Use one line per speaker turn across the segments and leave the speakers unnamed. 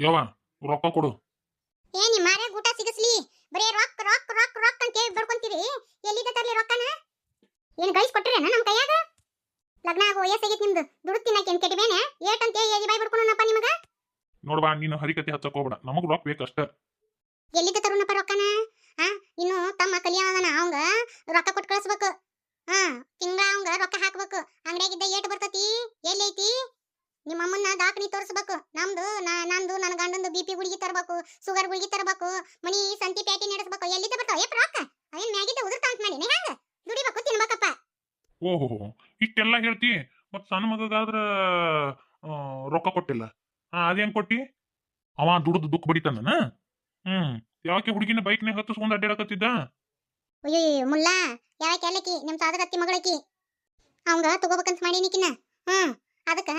ಯವ್ವ ರೊಕ್ಕ ಕೊಡು.
ಏ ನಿಮ್ಮ ಮಾರ್ಯಾಗ ಊಟ ಸಿಗಸ್ಲಿ. ಬರೇ ರೊಕ್ಕ ರೊಕ್ಕ ರೊಕ್ಕ ರೊಕ್ಕ ಅಂತ ಹೇಳಿ ಬಡ್ಕೊಂತೀರಿ. ಎಲ್ಲಿದ ತರ್ಲಿ ರೊಕ್ಕನ? ಏನು ಗಳಿಸ್ ಕೊಟ್ರೇನ ನಮ್ಮ ಕೈಯಾಗ? ಲಗ್ನ ಆಗೋ ವಯಸ್ಸಾಗೈತಿ ನಿಮ್ದು. ದುಡ್ಡು ತಿನ್ನಕ್ಕೆ ಅಂತ ಕೆಟ್ಟಿಬೇನೆ ಏಟ್ ಅಂತ ಹೇಳಿ ಬಾಯಿ ಬಡ್ಕೊಂಡನಪ್ಪ ನಿಮಗ?
ನೋಡ್ಬಾ ನೀನು ಹರಿಕತೆ ಹಚ್ಚಕ್ ಹೋಗ್ಬೇಡ. ನಮಗ್ ರೊಕ್ಕ ಬೇಕಷ್ಟ
ಎಲ್ಲಿದ್ದ ತರುಣಪ್ಪ ರೊಕ್ಕನ? ಆ ಇನ್ನು ತಮ್ಮ ಕಲಿಯವನ ಅವಂಗ ರೊಕ್ಕ ಕೊಟ್ಟು ಕಳಿಸ್ಬೇಕು. ಹಾ ತಿಂಗಳ ಅವಂಗ ರೊಕ್ಕ ಹಾಕ್ಬೇಕು. ಅಂಗಡಿಯಾಗಿದ್ದ ಏಟ್ ಬರ್ತತಿ? ಎಲ್ಲೈತಿ ನಿಮ್ಮ ಅಮ್ಮನ್ನ ದಾಖನಿ ತೋರಿಸ್ಬೇಕು. ನಮ್ದು ನಾ- ಗುಳಿಗೆ ತರಬೇಕು ಶುಗರ್ ಗುಳಿಗೆ ತರಬೇಕು ಮನಿ ಸಂತಿ ಪ್ಯಾಟಿ ನಡೆಸಬೇಕು ಎಲ್ಲಿದ್ದ ಬರ್ತಾವ? ಏ ರೊಕ್ಕ ಅವೇನ್ ಮ್ಯಾಗಿದ್ದ ಉದುರ್ತಾ ಅಂತ ಮಾಡಿ ಹೆಂಗ? ದುಡಿಬೇಕು ತಿನ್ಬೇಕಪ್ಪ.
ಓಹೋ ಇಷ್ಟೆಲ್ಲ ಹೇಳ್ತಿ ಮತ್ ಸಣ್ಣ ಮಗಗಾದ್ರ ರೊಕ್ಕ ಕೊಟ್ಟಿಲ್ಲ. ಹಾ ಅದೇನ್ ಕೊಟ್ಟಿ? ಅವ ದುಡ್ದು ದುಃಖ ಬಡಿತಾನ ಹ್ಮ್ ಯಾಕೆ ಹುಡುಗಿನ ಬೈಕ್ನಾಗ ಹತ್ತಿಸ್ಕೊಂಡ್ ಅಡ್ಡಾಡಕತ್ತಿದ್ದ
ಅಯ್ಯೋ ಮುಲ್ಲಾ ಯಾವ ಅಲ್ಲಕಿ ನಿಮ್ ಸಾದಗತ್ತಿ ಮಗಳಕಿ? ಅವಂಗ ತಗೋಬೇಕಂತ ಮಾಡಿನಿಕಿನ ಹ್ಮ್. ಅದಕ್ಕ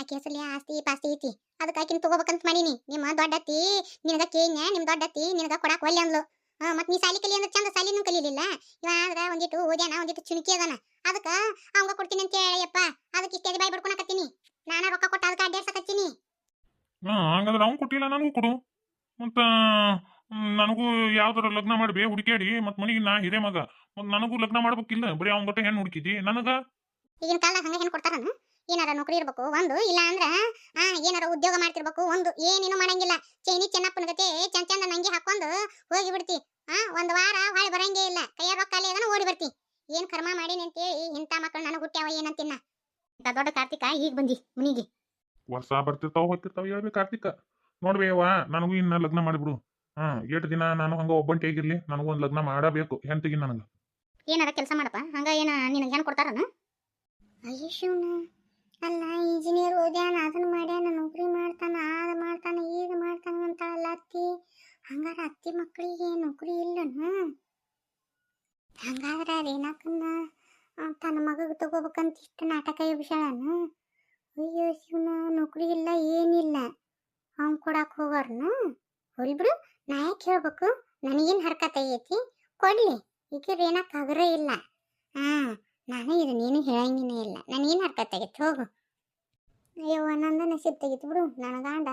ಆಕೆ ಹೆಸರಲ್ಲಿ ಆಸ್ತಿ ಪಾಸ್ತಿ ಐತಿ. ಅದಕ್ಕ ಆಕಿನ ತಗೋಬೇಕಂತ ಮಾಡೀನಿ. ನಿಮ್ಮ ದೊಡ್ಡತ್ತಿ ನಿನಗ ಕೇಳ್ಯ ನಿಮ್ ದೊಡ್ಡತ್ತಿ ನಿನಗ ಕೊಡಾಕ ಒಲ್ಲೆ ಅಂದ್ಲು. ಹಾ ಮತ್ ನೀ ಸಾಲಿ ಕಲಿ ಅಂದ್ರೆ ಚಂದ ಸಾಲಿನೂ ಕಲೀಲಿಲ್ಲ? ಇವ ಆದ್ರ ಒಂದಿಟ್ಟು ಓದ್ಯಾನ ಒಂದಿಟ್ಟು ಚುಣಿಕಿ ಅದಾನ. ಅದಕ್ಕ ಅವಂಗ ಕೊಡ್ತೀನಿ ಅಂತ ಹೇಳಯ್ಯಪ್ಪ ಅದಕ್ಕೆ ಇಷ್ಟೇ ಬಾಯ್ ಬಡ್ಕೊಳಕತ್ತೀನಿ ನಾನು ರೊಕ್ಕ ಕೊಟ್ಟ ಅದಕ್ಕೆ ಅಡ್ಡಾಡ್ಸಕತ್ತೀನಿ
ಹಾ ಹಂಗಂದ್ರೆ ಅವ್ನು ಕೊಟ್ಟಿಲ್ಲ ನನಗೂ ಕೊಡು. ಮತ್ತ ನನಗೂ ಯಾವ್ದಾರ ಲಗ್ನ ಮಾಡ್ಬೇ ಹುಡುಕ್ಯಾಡಿ. ಮತ್ ಮನಿಗೆ ನಾ ಹಿರೇ ಮಗ ಮತ್ ನನಗೂ ಲಗ್ನ ಮಾಡ್ಬೇಕಿಲ್ಲ. ಬರೀ ಅವ್ನ ಗಟ್ಟ ಹೆಣ್ಣು ಹುಡುಕಿದಿ. ನನಗ?
ಈಗಿನ ಕಾಲ ಹಂಗ ಹೆಣ್ಣು ಕೊಡ್ತಾರನ? ಏನಾರ ನೌಕರಿ ಇರ್ಬೇಕು ಒಂದು ಇಲ್ಲ ಅಂದ್ರೆ ಆ ಏನಾರ ಉದ್ಯೋಗ ಮಾಡ್ತಿರ್ಬೇಕು ಒಂದು ಏನೇನು ಮಾಡಂಗಿಲ್ಲ. ಚೈನಿ ಚೆನ್ನಪ್ಪನ ಗತೆ ಚಂದ ಚಂದ ನಂಗೆ ಹಾಕೊಂಡು ಹೋಗಿ ಬಿಡ್ತಿ. ಆ ಒಂದ್ ವಾರ ಹೊಳಿ ಬರಂಗೇ ಇಲ್ಲ. ಕೈಯ ರೊಕ್ಕ ಏನೋ ಅದನ್ನ ಓಡಿ ಬರ್ತಿ. ಏನ್ ಕರ್ಮ ಮಾಡೀನಿ ಅಂತೇಳಿ ಇಂಥ ಮಕ್ಕಳು ನನಗೆ ಹುಟ್ಟ್ಯಾವ ಏನಂತಿನ್ನ. ಇಂಥ ದೊಡ್ಡ ಕಾರ್ತಿಕ ಈಗ ಬಂದಿ ಮುನಿಗೆ.
ವರ್ಷ ಬರ್ತಿರ್ತಾವ ಹೋಗ್ತಿರ್ತಾವ ಹೇಳ್ಬೇಕು ಕಾರ್ತಿಕ. ನೋಡ್ಬೇವ ನನಗೂ ಇನ್ನ ಲಗ್ನ ಮಾಡಿಬಿಡು. ಹಾ ಎಷ್ಟು ದಿನ ನಾನು ಹಂಗ ಒಬ್ಬಂಟಿ ಆಗಿರ್ಲಿ ನನಗೂ ಒಂದ್ ಲಗ್ನ ಮಾಡಬೇಕು ಹೆಂಡತಿಗೆ ನನಗೆ.
ಏನಾರ ಕೆಲಸ ಮಾಡಪ್ಪ? ಹಂಗ ಏನ ನಿನಗೆ ಏನ್ ಕೊಡ್ತಾರನ? ಅಯ್ಯ ಶಿವನ ಅಲ್ಲ ಇಂಜಿನಿಯರ್ ಓದ್ಯಾನ ಅದನ್ನ ಮಾಡ್ಯಾನ ನೌಕರಿ ಮಾಡ್ತಾನ ಅದ ಮಾಡ್ತಾನ ಈಗ ಮಾಡ್ತಾನ ಅಂತ ಅಲ್ಲ ಅತ್ತಿ. ಹಂಗಾರ ಅತ್ತಿ ಮಕ್ಕಳಿಗೆ ನೌಕರಿ ಇಲ್ಲನ? ಹಂಗಾದ್ರ ಆ, ತನ್ನ ಮಗಗೆ ತಗೋಬೇಕಂತ ಇಷ್ಟು ನಾಟಕ ಎಬ್ಸ್ಯಾಳನ? ಅಯ್ಯೋ ಶಿವನ ನೌಕರಿ ಇಲ್ಲ ಏನಿಲ್ಲ. ಅವ್ನು ಕೊಡಾಕ್ ಹೋಗಾರನ? ಹೋಲ್ ನಾ ಯಾಕೆ ಹೇಳ್ಬೇಕು? ನನಗೇನು ಹರ್ಕತ್ ಐತಿ ಕೊಡ್ಲಿ ಈಗ ಹಗರೇ ಇಲ್ಲ. ಹಾ ನಾನು ಇದು ನೀನು ಹೇಳಂಗಿನೇ ಇಲ್ಲ. ನನಗೇನು ಅರ್ಥ ತೆಗಿತು ಹೋಗು. ಅಯ್ಯೋ ನಂದು ನಸೀಬ್ ತೆಗಿತು ಬಿಡು. ನನ್ನ ಗಂಡ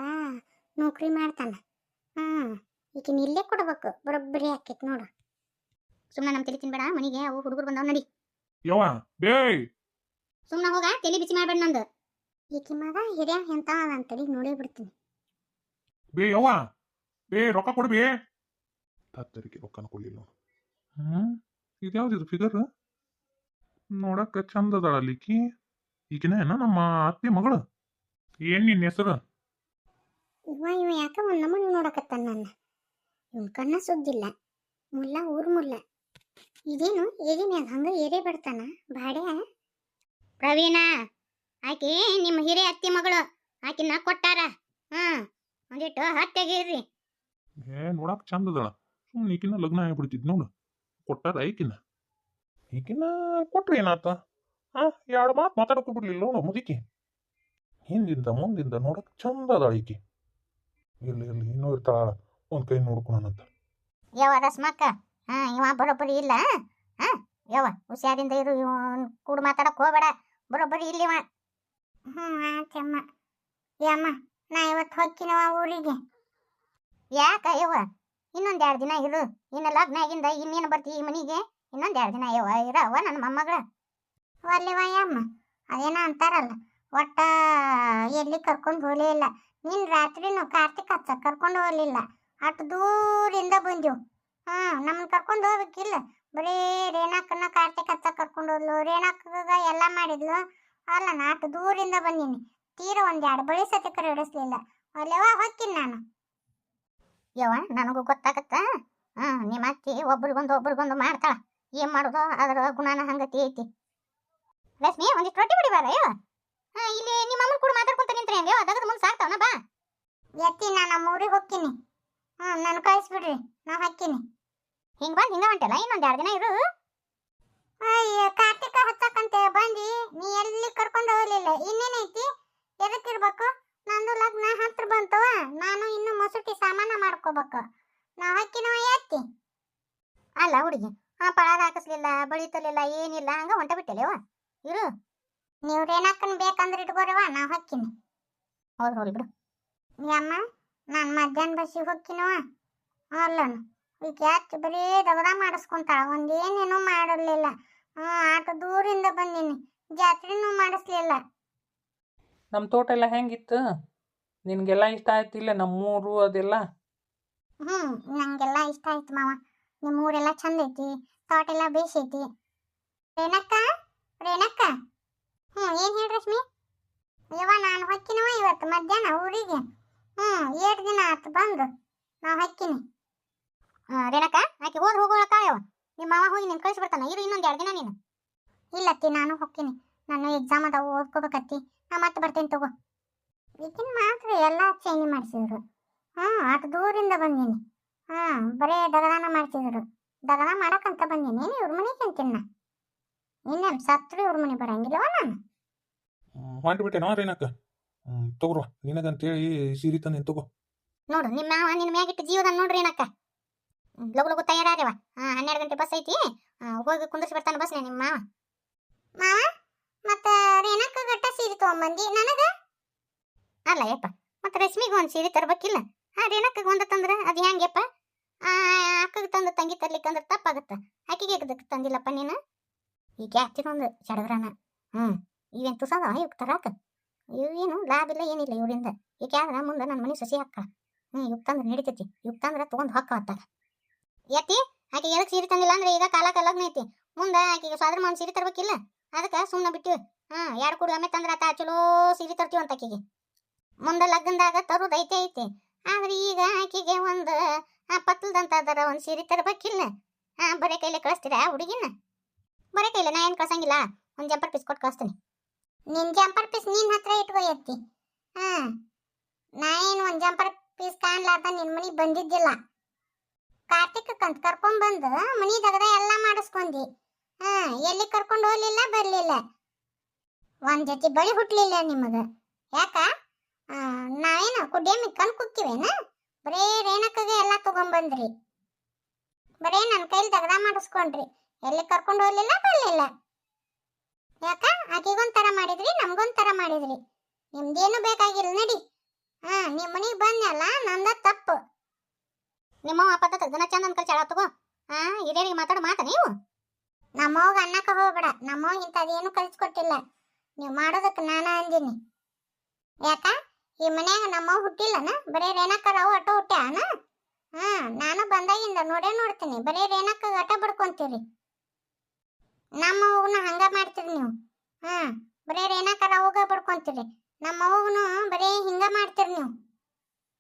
ನೌಕರಿ ಮಾಡ್ತಾನ. ಹಾಂ ಈಕಿನ ಇಲ್ಲೇ ಕೊಡ್ಬೇಕು. ಬರೋಬ್ಬರಿ ಆಕೈತಿ ನೋಡು. ಸುಮ್ಮನೆ ನಮ್ಮ ತಲೆ ತಿನ್ಬೇಡ ಮನೆಗೆ. ಅವು ಹುಡುಗರು ಬಂದವ್ ನಡಿ.
ಯವ್ವ ಬೇ
ಸುಮ್ಮನೆ ಹೋಗ ತಲೆ ಬಿಸಿ ಮಾಡಬೇಡ ನಂದು. ಈಕಿ ಮಗ ಹಿರಿಯ ಎಂತ ಅಂತೇಳಿ ನೋಡೇ ಬಿಡ್ತೀನಿ.
ಬೇ ಯವ್ವ. ಬೇ ರೊಕ್ಕ ಕೊಡು ಬೇ ತತ್ತರಿಗೆ ರೊಕ್ಕನ ಕೊಡ್ಲಿಲ್ಲ ನೋಡು. ಹ್ಮ್ ಇದು ಫಿಗರ್ ನೋಡಕ್ಕ ಚಂದ ಅದಾಳಲ್ಲ ಈಕಿ ಈಗಿನ ಏನ ನಮ್ಮ ಅತ್ತೆ ಮಗಳು. ಏನ್ ನಿನ್ನ ಹೆಸರು?
ಇವ ಇವ ಯಾಕ ಒಂದ್ ನಮೂನಿ ನೋಡಕತ್ತಾನ ನನ್ನ? ಇವನ್ ಕಣ್ಣ ಸುದ್ದಿಲ್ಲ. ಮುಲ್ಲ ಊರ್ ಮುಲ್ಲ. ಇದೇನು ಏರಿನ್ಯಾಗ ಹಂಗ ಏರೇ ಬಿಡ್ತಾನ? ಬಾಡ್ಯ? ಪ್ರವೀಣ ಆಕಿ ನಿಮ್ಮ ಹಿರಿಯ ಅತ್ತಿ ಮಗಳು. ಆಕಿನ ಕೊಟ್ಟಾರ. ಹ್ಮ್ ಒಂದಿಟ್ಟು ಹತ್ತೆಗಿರ್ರಿ
ಏ ನೋಡಕ್ ಚಂದ ಅದಾಳ. ಸುಮ್ಮನೆ ಈಕಿನ ಲಗ್ನ ಆಗ್ಬಿಡ್ತಿದ್ ನೋಡು. ಕೊಟ್ಟಾರ ಈಕಿನ ಈಕಿನ ಕೊಟ್ರಿ ಏನಾತ? ಹಾ ಎರಡು ಮಾತು ಮಾತಾಡಕ್ಕೂ ಬಿಡ್ಲಿಲ್ಲ ನೋಡು ಮುದುಕಿ. ಹಿಂದಿಂದ ಮುಂದಿಂದ ನೋಡಕ್ ಚಂದ ಅದ ಈಕಿ. ಇಲ್ಲಿ ಇಲ್ಲಿ ಇನ್ನೂ ಇರ್ತಾಳ ಒಂದ್ ಕೈ ನೋಡ್ಕೊಳಂತ
ಯವ ರಸ್ಮಕ್ಕ. ಇವ ಬರೋಬ್ಬರಿ ಇಲ್ಲ ಯವ ಹುಷಾರಿಂದ ಇರು ಇವನ್ ಕೂಡ ಮಾತಾಡಕ್ ಹೋಗ್ಬೇಡ. ಬರೋಬ್ಬರಿ ಇಲ್ಲಿ ಇವ. ಹ್ಮ್ ಆತಮ್ಮ ಯಮ್ಮ ನಾ ಇವತ್ತು ಹೋಗ್ತೀನವ ಊರಿಗೆ. ಯಾಕ ಯವ್ವ? ಇನ್ನೊಂದ್ ಎರಡು ದಿನ ಇರು. ಇನ್ನ ಲಗ್ನ ಆಗಿಂದ ಇನ್ನೇನು ಬರ್ತಿ ಈ ಮನಿಗೆ? ಇನ್ನೊಂದ್ ಎರಡು ದಿನ ಇರ ಇರವ ನನ್ನ ಮೊಮ್ಮಗಳ. ಅಲ್ಲಿ ಯಮ್ಮ ಅದೇನ ಅಂತಾರಲ್ಲ, ಒಟ್ಟ ಎಲ್ಲಿ ಕರ್ಕೊಂಡು ಹೋಗಲೇ ಇಲ್ಲ. ರಾತ್ರಿನೂ ಕಾರ್ತಿಕ್ ಹಚ್ಚ ಕರ್ಕೊಂಡು ಹೋಗಲಿಲ್ಲ. ಅಷ್ಟು ದೂರಿಂದ ಬಂದೆವು ಹಾಂ ನಮ್ಮನ್ನು ಕರ್ಕೊಂಡು ಹೋಗ್ಬೇಕಿಲ್ಲ. ಬರೀ ರೇಣಾಕನ್ನ ಕಾರ್ತಿಕ್ ಹಚ್ಚ ಕರ್ಕೊಂಡು ಹೋದ್ಲು. ರೇಣಾಕಗ ಎಲ್ಲ ಮಾಡಿದ್ಲು. ಅಲ್ಲ ನಾನು ಅಷ್ಟು ದೂರಿಂದ ಬಂದೀನಿ. ತೀರ ಒಂದು ಎರಡು ಬಳಿ ಸತಿ ಕರೆ ಹಿಡಿಸ್ಲಿಲ್ಲ. ಅಲ್ಲೆವ ನಾನು. ಯವ್ವ, ನನಗೂ ಗೊತ್ತಾಗತ್ತ? ಹಾ ನಿಮ್ಮ ಅತ್ತಿ ಒಬ್ರಿಗೊಂದು ಒಬ್ರಿಗೊಂದು ಮಾಡ್ತಾಳ. ಏನ್ ಮಾಡೋದು? ಅದ್ರ ಗುಣನ ಹಂಗತಿ ಐತಿ. ರಶ್ಮಿ ಒಂದಿಷ್ಟು ರೊಟ್ಟಿ ಬಿಡಿ ಬಾರ ಯವ್ವ ಹಾ ಇಲ್ಲಿ ನಿಮ್ಮ ಅಮ್ಮನ ಕೂಡ ಮಾತಾಡ್ಕೊಂತ ನಿಂತ್ರಿ ಹಂಗೆ ಅದಗದ ಮುಂದೆ ಸಾಕ್ತಾವನ ಬಾ. ಎತ್ತಿ ನಾನು ನಮ್ಮ ಊರಿಗೆ ಹೋಗ್ತೀನಿ. ಹ್ಞೂ ನಾನು ಕಳಿಸ್ಬಿಡ್ರಿ ನಾ ಹಾಕ್ತೀನಿ. ಹಿಂಗ್ ಬಂದ್ ಹಿಂಗ ಹೊಂಟಲ್ಲ? ಇನ್ನೊಂದ್ ಎರಡು ದಿನ ಇರು. ಅಯ್ಯ ಕಾರ್ತಿಕ ಹಚ್ಚಕಂತೆ ಬಂದಿ. ನೀ ಎಲ್ಲಿ ಕರ್ಕೊಂಡು ಹೋಗ್ಲಿಲ್ಲ? ಇನ್ನೇನೈತಿ ಎದಕ್ಕಿರ್ಬೇಕು ನಂದು ಲಗ್ನ ಹತ್ರ ಬಂತವ ನಾನು ಇನ್ನು ಮಸೂಟಿ ಸಾಮಾನ ಮಾಡ್ಕೋಬೇಕು. ನಾ ಹಾಕಿನವ ಎತ್ತಿ. ಅಲ್ಲ ಹುಡುಗಿ ಹಾ ಪಳಾರ ಹಾಕಿಸ್ಲಿಲ್ಲ ಬಳಿತಲಿಲ್ಲ ಏನಿಲ್ಲ ಹಂಗ ಹೊಂಟ ಬಿಟ್ಟಲೇವ ಇರು. ನೀವು ರೇಣಾಕನ್ ಬೇಕಂದ್ರೆ ಇಟ್ಕೋರಿವ ನಾ ಹಾಕಿನಿ ಹೋದ್ ಹೋಗ್ಲಿ ಬಿಡು. ಅಮ್ಮ
ನಾನು ಮಧ್ಯಾಹ್ನ ಬಸ್ಸಿಗೆ ಹೋಗ್ತೀನವ ಅಲ್ಲನು. ಈಗ ಯಾಕೆ ಬರೀ ದಗದ ಮಾಡಿಸ್ಕೊಂತಾಳ ಒಂದೇನೇನು ಮಾಡಿರ್ಲಿಲ್ಲ. ಹ್ಞೂ ಆಟ ದೂರಿಂದ ಬಂದೀನಿ ಜಾತ್ರೆನೂ ಮಾಡಿಸ್ಲಿಲ್ಲ.
ನಮ್ಮ ತೋಟ ಎಲ್ಲ ಹೆಂಗಿತ್ತು? ನಿನಗೆಲ್ಲ ಇಷ್ಟ ಆಯ್ತಿಲ್ಲ ನಮ್ಮೂರು ಅದೆಲ್ಲ?
ಹ್ಞೂ ನಂಗೆಲ್ಲ ಇಷ್ಟ ಆಯ್ತು ಮಾವ. ನಿಮ್ಮ ಊರೆಲ್ಲ ಚಂದ ಐತಿ ತೋಟ ಎಲ್ಲ ಬೇಸೈತಿ ರೇಣಕ್ಕ ರೇಣಕ್ಕ. ಹ್ಞೂ ಏನು ಹೇಳಿ ರಶ್ಮಿ? ಯವ್ವ, ನಾನು ಹೊಕ್ಕಿನವ ಇವತ್ತು ಮಧ್ಯಾಹ್ನ ಊರಿಗೆ. ಹ್ಞೂ ಎರಡು ದಿನ ಆತು ಬಂದು. ನಾವು ಹೊಕ್ಕಿನಿ. ರೇಣಕ್ಕ, ಆಕೆ ಹೋಗಿ ಹೋಗೋಳಕ್ಕ ಯಾವ ನಿಮ್ಮ ಮಾವ ಹೋಗಿ ನಿನ್ನ ಕಳಿಸಿ ಬರ್ತಾನೆ ಇರು ಇನ್ನೊಂದು ಎರಡು ದಿನ ನೀನು. ಇಲ್ಲತ್ತಿ ನಾನು ಹೊಕ್ಕಿನಿ. ನಾನು ಎಕ್ಸಾಮ್ ಅದಾವ, ಓದ್ಕೋಬೇಕತ್ತಿ. ನಾ ಮತ್ತೆ ಬರ್ತೀನಿ ತಗೋ. ಈಗಿನ ಮಾತ್ರ ಎಲ್ಲ ಚೇಂಜ್ ಮಾಡಿಸಿದ್ರು. ಹಾಂ ಅಷ್ಟು ದೂರಿಂದ ಬಂದೀನಿ. ಹಾಂ ಬರೇ ದಗದಾನ ಮಾಡ್ತಿದ್ರು ದಗದ ಮಾಡಕ್ಕಂತ ಬಂದೀನಿ. ಇವ್ರ ಮನೆಗೆ ಅಂತೀನಿ ನಾ. ಇನ್ನೇನು ಸತ್ರು ಇವ್ರ ಮನೆ ಬರಂಗಿಲ್ಲವ ನಾನು.
ಹೊಂಟ್ಬಿಟ್ಟೆ ನೋ ರೇನಕ್ಕ ಹ್ಞೂ ತಗೋರುವ ನಿನಗಂತೇಳಿ ಸೀರೆ ತಂದೇನು ತಗೋ.
ನೋಡು ನಿಮ್ಮ ಮಾವ ನಿನ್ನ ಮ್ಯಾಗಿಟ್ಟು ಜೀವದ ನೋಡ್ರಿ ಏನಕ್ಕ ಲಗು ಲಗು ತಯಾರಾಗ್ಯವ. ಹಾಂ ಹನ್ನೆರಡು ಗಂಟೆ ಬಸ್ ಐತಿ. ಆ, ಹೋಗಿ ಕುಂದರ್ಸಿ ಬರ್ತಾನೆ ಬಸ್ ನಿಮ್ಮ ಮಾವ. ಮಾವ ಮತ್ತ ರೇಣಕ್ಕ ಗಟ್ಟ ಸೀರೆ ತಗೊಂಬಂದಿ ನನಗ? ಅಲ್ಲ ಯಪ್ಪ ಮತ್ತೆ ರಶ್ಮಿಗೆ ಒಂದು ಸೀರೆ ತರಬೇಕಿಲ್ಲ. ಹಾ ರೇಣಕ್ಕಗೆ ಒಂದು ತಂದ್ರೆ ಅದು ಹೆಂಗ್ಯಪ್ಪ ಆ ಅಕ್ಕಗೆ ತಂದು ತಂಗಿ ತರ್ಲಿಕ್ಕಂದ್ರೆ ತಪ್ಪಾಗತ್ತ. ಆಕಿಗೆ ಅದಕ್ಕೆ ತಂದಿಲ್ಲಪ್ಪ ನೀನು? ಈಗ ಹಚ್ಚಿದೊಂದು ಚಡಗ್ರನ ಹ್ಞೂ ಇವೇನು ತುಸದ? ಇವ್ ತರಾಕ. ಇವೇನು ಲಾಭ ಇಲ್ಲ, ಏನಿಲ್ಲ ಇವರಿಂದ ಈಗ ಆದ್ರ ಮುಂದೆ ನನ್ನ ಮನೆ ಸಸಿ ಹಾಕ ಹ್ಞೂ ಇವ್ ತಂದ್ರೆ ನಡಿತೈತಿ. ಇವ್ ತಂದ್ರೆ ತೊಗೊಂಡು ಹಾಕ ಅತ್ತಾಗ ಎತ್ತಿ ಆಕೆ ಸೀರೆ ತಂದಿಲ್ಲ ಅಂದ್ರೆ ಈಗ ಕಾಲ ಕಾಲಗ್ನ ಐತಿ. ಮುಂದೆ ಆಕೆಗೆ ಸ್ವಾದ್ರ ಮಾವನ್ ಸೀರೆ ತರ್ಬೇಕಿಲ್ಲ? ಅದಕ್ಕೆ ಸುಮ್ಮನೆ ಬಿಟ್ಟಿವಿ. ಹಾಂ ಎರಡು ಕೂಡ ಒಮ್ಮೆ ತಂದ್ರೆ ಆತ ಚಲೋ ಸೀರೆ ತರ್ತೀವಂತ ಆಕೆಗೆ. ಮುಂದೆ ಲಗ್ನದಾಗ ತರೋದು ಐತಿ. ಆದ್ರೆ ಈಗ ಆಕೆಗೆ ಒಂದು ಪತ್ತಲ್ದಂತ ಅದರ ಒಂದು ಸೀರೆ ತರಬೇಕಿಲ್ಲ ಹಾ ಬರೀ ಕೈಲಿ ಕಳಿಸ್ತೀರಾ ಹುಡುಗಿನ? ಬರೀ ಕೈಲೆ ನಾ ಏನು ಕಳ್ಸಂಗಿಲ್ಲ. ಒಂದು ಜಂಪರ್ ಪೀಸ್ ಕೊಟ್ಟು ಕಳಿಸ್ತೀನಿ. ನಿನ್ನ ಜಂಪರ್ ಪೀಸ್ ನಿನ್ ಹತ್ರ ಇಟ್ಕೋ ಎತ್ತಿ ಹಾಂ. ನಾ ಏನು ಒಂದು ಜಂಪರ್ ಪೀಸ್ ಕಾಣ್ಲಾರ್ದ ನಿನ್ ಮನೆಗೆ ಬಂದಿದ್ದಿಲ್ಲ. ಕಾರ್ತಿಕ್ ಕಂತ ಕರ್ಕೊಂಡ್ ಬಂದು ಮನಿ ದಗದ ಎಲ್ಲ ಮಾಡಿಸ್ಕೊಂಡಿ. ಹಾ ಎಲ್ಲಿ ಕರ್ಕೊಂಡು ಹೋಗ್ಲಿಲ್ಲ ಬರ್ಲಿಲ್ಲ. ಒಂದ್ ಜೊತೆ ಬಳಿ ಹುಟ್ಲಿಲ್ಲ ನಿಮಗ. ಯಾಕ? ಆ, ನಾವೇನು ಕುಡ್ಯಮಿ ಕಣ್ ಕುಕ್ಕಿವೇನ? ಬರೇ ರೇಣಕಗೆ ಎಲ್ಲ ತಗೊಂಬಂದ್ರಿ. ಬರೇ ನನ್ನ ಕೈಲಿ ದಗದ ಮಾಡಿಸ್ಕೊಂಡ್ರಿ. ಎಲ್ಲಿ ಕರ್ಕೊಂಡು ಹೋಗ್ಲಿಲ್ಲ, ಬರ್ಲಿಲ್ಲ. ಯಾಕ? ಆಕಿಗೊಂಥರ ಮಾಡಿದ್ರಿ, ನಮಗೊಂಥರ ಮಾಡಿದ್ರಿ. ನಿಮ್ದೇನು ಬೇಕಾಗಿಲ್ಲ ನಡಿ. ಹಾ ನಿಮ್ಮ ಮನೆಗೆ ಬಂದ್ನಲ್ಲ ನಂದ ತಪ್ಪು. ನಿಮ್ಮ ಅಪ್ಪದ ತಗ್ದನ ಚಂದ ಕಲ್ ಚಾಳ ತಗೋ. ಹಾ ಹಿರಿಯರಿಗೆ ಮಾತಾಡೋ ಮಾತ ನೀವು. ನಮ್ಮವಾಗ ಅನ್ನಕ ಹೋಗ್ಬೇಡ. ನಮ್ಮವಾಗ ಇಂಥದ್ದೇನು ಕಲಿಸ್ಕೊಟ್ಟಿಲ್ಲ. ನೀವು ಮಾಡೋದಕ್ಕೆ ನಾನು ಅಂದಿನಿ. ಯಾಕ? ಈ ಮನ್ಯಾಗ ನಮ್ಮ ಹುಟ್ಟಿಲ್ಲನ? ಬರೀ ರೇಣಕ್ಕರ ಅವು ಅಟ ಹುಟ್ಟ್ಯಾನ ಹಾ, ನಾನು ಬಂದಾಗಿಂದ ನೋಡೇ ನೋಡ್ತೀನಿ. ಬರೀ ರೇಣಕ್ಕ ಆಟ ಬಡ್ಕೊಂತೀರಿ. ನಮ್ಮ ಅವ್ಗನ ಹಂಗ ಮಾಡ್ತೀರಿ ನೀವು. ಹಾ, ಬರೀ ರೇಣಕ್ಕರ ಅವಾಗ ಬಡ್ಕೊಂತೀರಿ. ನಮ್ಮ ಅವ್ಗನು ಬರೀ ಹಿಂಗ ಮಾಡ್ತೀರಿ ನೀವು.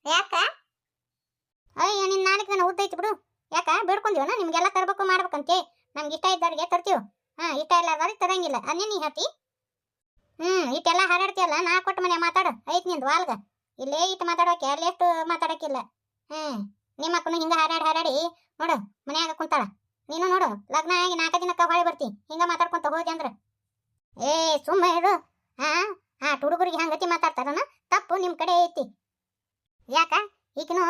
ಯಾಕ? ಅಯ್ಯ ನಿನ್ನ ನಾಳೆಗೆ ನಾನು ಉದ್ದೈತಿ ಬಿಡು. ಯಾಕ? ಬೇಡ್ಕೊಂದಿವನ ನಿಮ್ಗೆಲ್ಲ ತರ್ಬೇಕು ಮಾಡ್ಬೇಕಂತೆ. ನಮ್ಗೆ ಇಷ್ಟ ಇದ್ದವ್ರಿಗೆ ತರ್ತೀವಿ ಹಾ, ಇಷ್ಟ ಇಲ್ಲದವ್ರಿಗೆ ತರಂಗಿಲ್ಲ. ಅನ್ನೇ ನೀ ಹೇಳ್ತಿ? ಹ್ಮ್, ಇಟ್ಟೆಲ್ಲ ಹಾರಾಡ್ತೀಯಲ್ಲ, ನಾ ಕೊಟ್ಟ ಮನೆ ಮಾತಾಡು. ಐತ್ ನಿಂದು ವಾಲ್ಗ. ಇಲ್ಲೇ ಇಟ್ಟು ಮಾತಾಡೋಕೆ, ಅಲ್ಲಿ ಎಷ್ಟು ಮಾತಾಡೋಕ್ಕಿಲ್ಲ ಹ್ಮ್, ನಿಮ್ಮ ಅಕ್ಕನು ಹಿಂಗ ಹಾರಾಡಿ ಹಾರಾಡಿ, ನೋಡು, ಮನ್ಯಾಗ ಕುಂತಾಳ. ನೀನು ನೋಡು, ಲಗ್ನ ಆಗಿ ನಾಲ್ಕು ದಿನಕ್ಕ ಹೊಳೆ ಬರ್ತಿ. ಹಿಂಗ ಮಾತಾಡ್ಕೊಂತ ಹೋದಿ ಅಂದ್ರ. ಏ ಸುಮ್ಮ ಇದು ಹಾ ಹಾ ಹುಡುಗರಿಗೆ ಹಂಗತಿ ಮಾತಾಡ್ತಾರನ? ತಪ್ಪು ನಿಮ್ ಕಡೆ ಐತಿ. ಯಾಕ? ಈಕಿನೂ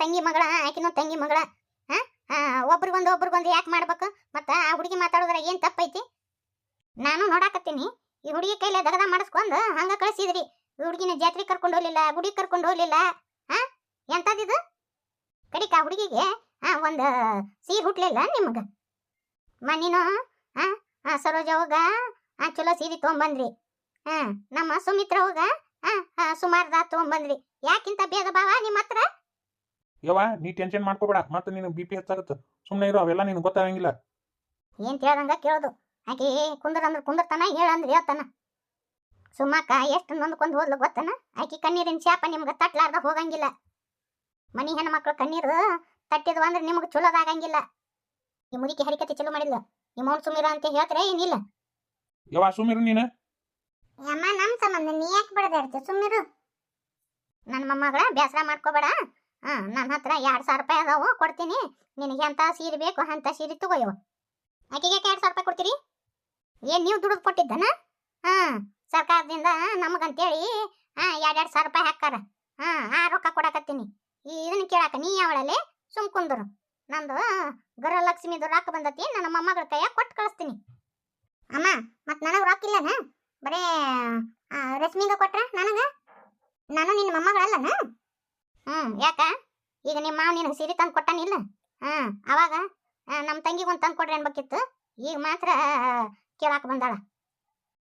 ತಂಗಿ ಮಗಳ, ಆಕಿನೂ ತಂಗಿ ಮಗಳ. ಹಾ ಒಬ್ರಿಗೊಂದು ಒಬ್ರಿಗೊಂದು ಯಾಕೆ ಮಾಡ್ಬೇಕು? ಮತ್ತ ಆ ಹುಡುಗಿ ಮಾತಾಡೋದ್ರ ಏನ್ ತಪ್ಪೈತಿ? ನಾನು ನೋಡಾಕತ್ತೀನಿ. ಈ ಹುಡುಗಿ ಕೈಲಿ ದಗದ ಮಾಡಿಸ್ಕೊಂಡು ಹಂಗ ಕಳಿಸಿದ್ರಿ. ಈ ಹುಡುಗಿನ ಜಾತ್ರೆ ಕರ್ಕೊಂಡು ಹೋಗ್ಲಿಲ್ಲ ಗುಡಿ ಕರ್ಕೊಂಡು ಹೋಗ್ಲಿಲ್ಲ ಹಾ? ಎಂತದಿದು ಕಡಿಕ ಹುಡುಗಿಗೆ ಹಾ ಒಂದು ಸೀರೆ ಹುಟ್ಲಿಲ್ಲ ನಿಮಗ? ಮಣ್ಣಿನ ಹಾ ಹಾ ಸರೋಜ ಹೋಗ ಹಾ ಚಲೋ ಸೀರೆ ತೊಗೊಂಬಂದ್ರಿ. ಹಾ ನಮ್ಮ ಸುಮಿತ್ರ ಹೋಗ ಹಾ ಹಾ ಸುಮಾರ್ದ ತೊಗೊಂಬಂದ್ರಿ. ಯಾಕಿಂತ ಬೇಗ ಬಾವ ನಿಮ್ಮ ಹತ್ರ?
ಯವ್ವ ನೀ ಟೆನ್ಷನ್ ಮಾಡ್ಕೋಬೇಡ. ಮತ್ತೆ ನಿನ್ ಬಿ ಪಿ ಹೆಚ್ಚಾಗುತ್ತೆ ಸುಮ್ಮನೆ ಇರೋ ಅವೆಲ್ಲ ನಿನಗೆ ಗೊತ್ತಾಗಂಗಿಲ್ಲ.
ಏನ್ ಕೇಳ್ದಂಗ ಕೇಳೋದು. ಆಕಿ ಕುಂದ್ರ ಅಂದ್ರ ಕುಂದರ್ತಾನ ಹೇಳಂದ್ರೆ ಹೇಳ್ತಾನ. ಸುಮ್ಮಕ್ಕ ಎಷ್ಟು ನೊಂದ್ಕೊಂಡ್ ಹೋದ್ಲು ಗೊತ್ತನ? ಆಕಿ ಕಣ್ಣೀರಿನ ಶಾಪ ನಿಮ್ಗೆ ತಟ್ಲಾರ್ದ ಹೋಗಂಗಿಲ್ಲ. ಮನಿ ಹೆಣ್ಮಕ್ಳು ಕಣ್ಣೀರು ತಟ್ಟಿದ್ವು ಅಂದ್ರೆ ನಿಮ್ಗೆ ಚಲೋದಾಗಂಗಿಲ್ಲ ಈ ಮುದುಕಿ ಹರಿಕತೆ ಚಲೋ ಮಾಡಿಲ್ಲ ನಿಮ್ಮ ಅವ್ನು ಸುಮಿರ ಅಂತ ಹೇಳ್ತಾರೆ ಏನಿಲ್ಲ.
ಯವ್ವ ಸುಮ್ಮಿರು ನೀನು?
ಅಮ್ಮ ನಮ್ ಸಂಬಂಧ ನೀ ಯಾಕೆ ಬಡದಾಡ್ತಿ ಸುಮ್ಮಿರು ನನ್ನ ಮೊಮ್ಮಗಳ ಬೇಸರ ಮಾಡ್ಕೋಬೇಡ. ಹಾ ನನ್ನ ಹತ್ರ ಎರಡ್ ಸಾವಿರ ರೂಪಾಯಿ ಅದಾವು ಕೊಡ್ತೀನಿ. ನಿನಗೆ ಎಂತ ಸೀರೆ ಬೇಕು ಅಂತ ಸೀರೆ ತಗೋಯೋ ಆಕೆಗೆ ಎರಡ್ ಸಾವಿರ ರೂಪಾಯಿ ಕೊಡ್ತೀರಿ? ಏನ್ ನೀವು ದುಡಿದು ಕೊಟ್ಟಿದ್ದನ? ಹಾ, ಸರ್ಕಾರದಿಂದ ನಮಗಂತೇಳಿ, ಹಾ ಎರಡ್ ಸಾವಿರ ರೂಪಾಯಿ ಹಾಕಾರ ಹಾ, ಆ ರೊಕ್ಕ ಕೊಡಕತ್ತೀನಿ. ಇದನ್ನ ಕೇಳಾಕ ನೀ ಯಾವಳಲ್ಲಿ? ಸುಮ್ ಕುಂದರು. ನಂದು ಗೃಹಲಕ್ಷ್ಮಿದು ರೊಕ್ಕ ಬಂದತಿ, ನನ್ನ ಮೊಮ್ಮಗಳ ಕೈಯಾಗ ಕೊಟ್ಟು ಕಳಿಸ್ತೀನಿ. ಅಮ್ಮ, ಮತ್ ನನಗೆ ರೊಕ್ಕ ಇಲ್ಲನ? ಬರೇ ರಶ್ಮಿಗ ಕೊಟ್ರ ನನಗ? ನಾನು ನಿನ್ನ ಮೊಮ್ಮಗಳಲ್ಲನ? ಹ್ಮ್, ಯಾಕ? ಈಗ ನಿಮ್ಮ ಮಾವ ನಿನಗೆ ಸೀರೆ ತಂದು ಕೊಟ್ಟನಿಲ್ಲ ಹಾಂ, ಅವಾಗ ನಮ್ಮ ತಂಗಿಗೊಂದು ತಂದು ಕೊಡ್ರಿ ಅನ್ಬೇಕಿತ್ತು. ಈಗ ಮಾತ್ರ ಕೇಳಾಕ ಬಂದಾಳ.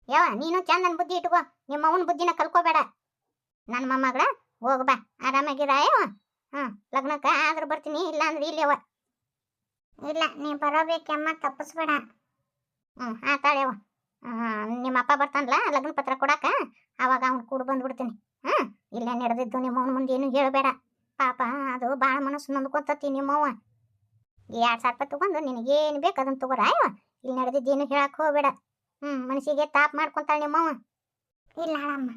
ಯಾವ ನೀನು ಚಂದನ್ ಬುದ್ಧಿ ಇಟ್ಕೋ, ನಿಮ್ಮ ಅವನ ಬುದ್ಧಿನ ಕಲ್ಕೋಬೇಡ. ನನ್ನ ಮೊಮ್ಮಗಳ, ಹೋಗ ಬಾ, ಆರಾಮಾಗಿರ, ಯವ್ವ? ಹ್ಮ್, ಲಗ್ನಕ್ಕ ಆದ್ರೆ ಬರ್ತೀನಿ, ಇಲ್ಲ ಅಂದ್ರೆ ಇಲ್ಲವ ಇಲ್ಲ, ನೀ ಬರೋಬೇಕಮ್ಮ, ತಪ್ಪಿಸ್ಬೇಡ. ಹ್ಮ್ ತಾಳೆವ ನಿಮ್ಮ ಅಪ್ಪ ಬರ್ತಾನಲ್ಲ, ಲಗ್ನ ಪತ್ರ ಕೊಡಾಕ, ಅವಾಗ ಅವ್ನು ಕೂಡ ಬಂದ್ಬಿಡ್ತೀನಿ. ಹ್ಞೂ ಇಲ್ಲೇ ನಡೆದಿದ್ದು ನಿಮ್ಮ ಅವನ ಮುಂದೆ ಏನು ಹೇಳಬೇಡ. ಪಾಪ, ಅದು ಭಾಳ ಮನಸ್ಸು ನೊಂದ್ಕೊತತಿ ನಿಮ್ಮವ್ವ ಎರಡು ಸಾವಿರ ರೂಪಾಯಿ ತಗೊಂಡು ನಿನಗೇನು ಬೇಕು ಅದನ್ನ ತಗೋರ ಅಯ್ಯವ ಇಲ್ಲಿ ನಡೆದಿದ್ದೇನು ಹೇಳಕ್ ಹೋಗ್ಬೇಡ. ಹ್ಮ್ ಮನಸ್ಸಿಗೆ ತಾಪ್ ಮಾಡ್ಕೊಂತಾಳ ನಿಮ್ಮವ ಇಲ್ಲ ಅಮ್ಮ